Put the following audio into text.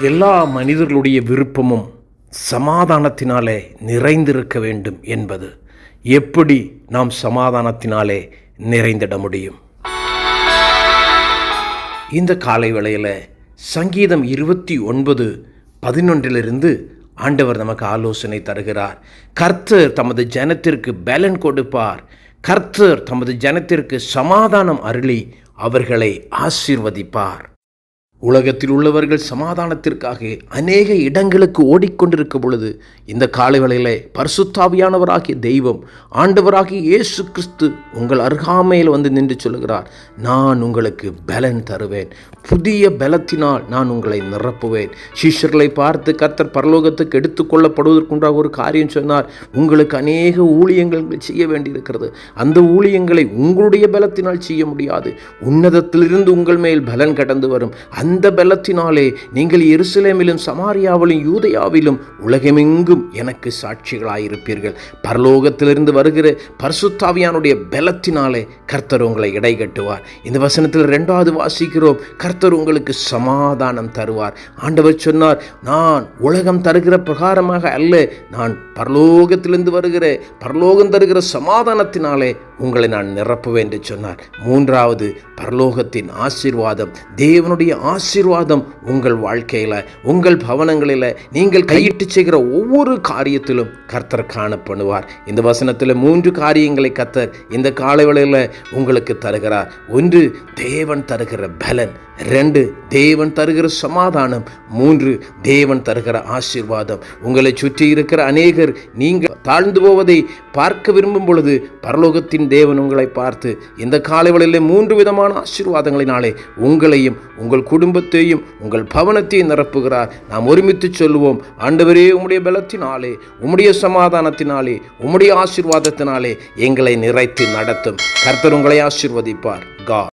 எல்லா மனிதர்களுடைய விருப்பமும் சமாதானத்தினாலே நிறைந்திருக்க வேண்டும் என்பது. எப்படி நாம் சமாதானத்தினாலே நிறைந்திட முடியும்? இந்த காலை வேளையில் சங்கீதம் இருபத்தி ஒன்பது பதினொன்றிலிருந்து ஆண்டவர் நமக்கு ஆலோசனை தருகிறார். கர்த்தர் தமது ஜனத்திற்கு பேலன் கொடுப்பார். கர்த்தர் தமது ஜனத்திற்கு சமாதானம் அருளி அவர்களை ஆசீர்வதிப்பார். உலகத்தில் உள்ளவர்கள் சமாதானத்திற்காக அநேக இடங்களுக்கு ஓடிக்கொண்டிருக்கும் பொழுது இந்த காலவேளையிலே பரிசுத்தாவியானவராகிய தெய்வம் ஆண்டவராகிய இயேசு கிறிஸ்து உங்கள் அருகாமையில் வந்து நின்று சொல்கிறார் நான் உங்களுக்கு பலன் தருவேன். புதிய பலத்தினால் நான் உங்களை நிரப்புவேன். சிஷ்யர்களை பார்த்து கர்த்தர் பரலோகத்துக்கு எடுத்துக்கொள்ளப்படுவதற்குண்டாக ஒரு காரியம் சொன்னார் உங்களுக்கு அநேக ஊழியங்கள் செய்ய வேண்டியிருக்கிறது. அந்த ஊழியங்களை உங்களுடைய பலத்தினால் செய்ய முடியாது. உன்னதத்திலிருந்து உங்கள் மேல் பலன் கடந்து வரும். அந்த பலத்தினாலே நீங்கள் எருசலேமிலும் சமாரியாவிலும் யூதயாவிலும் உலகமெங்கும் எனக்கு சாட்சிகளாயிருப்பீர்கள். பரலோகத்திலிருந்து வருகிற பர்சுத்தாவியானுடைய பலத்தினாலே கர்த்தர் உங்களை இடை கட்டுவார் இந்த வசனத்தில் ரெண்டாவது வாசிக்கிறோம் கர்த்தர் உங்களுக்கு சமாதானம் தருவார். ஆண்டவர் சொன்னார் நான் உலகம் தருகிற பிரகாரமாக அல்ல நான் பரலோகத்திலிருந்து வருகிற பரலோகம் தருகிற சமாதானத்தினாலே உங்களை நான் நிரப்புவேன் என்று சொன்னார். மூன்றாவது பரலோகத்தின் ஆசீர்வாதம். தேவனுடைய ஆசீர்வாதம் உங்கள் வாழ்க்கையில் உங்கள் பவனங்களில் நீங்கள் கையிட்டு செய்கிற ஒவ்வொரு காரியத்திலும் கர்த்தர் காணப்படுவார். இந்த வசனத்தில் மூன்று காரியங்களை கர்த்தர் இந்த காலவெளியில் உங்களுக்கு தருகிறார். ஒன்று தேவன் தருகிற பலன். ரெண்டு தேவன் தருகிற சமாதானம். மூன்று தேவன் தருகிற ஆசீர்வாதம். உங்களை சுற்றி இருக்கிற அநேகர் நீங்கள் தாழ்ந்து போவதை பார்க்க விரும்பும் பொழுது பரலோகத்தின் தேவன் உங்களை பார்த்து இந்த காலவெளியில் மூன்று விதமான ஆசீர்வாதங்களினாலே உங்களையும் உங்கள் குடும்பத்தையும் உங்கள் பவனத்தையும் நிரப்புகிறார். நாம் ஒருமித்து சொல்லுவோம் ஆண்டவரே உம்முடைய பலத்தினாலே உம்முடைய சமாதானத்தினாலே உம்முடைய ஆசீர்வாதத்தினாலே எங்களை நிறைத்து நடத்தும். கர்த்தர் உங்களை ஆசீர்வதிப்பார். கா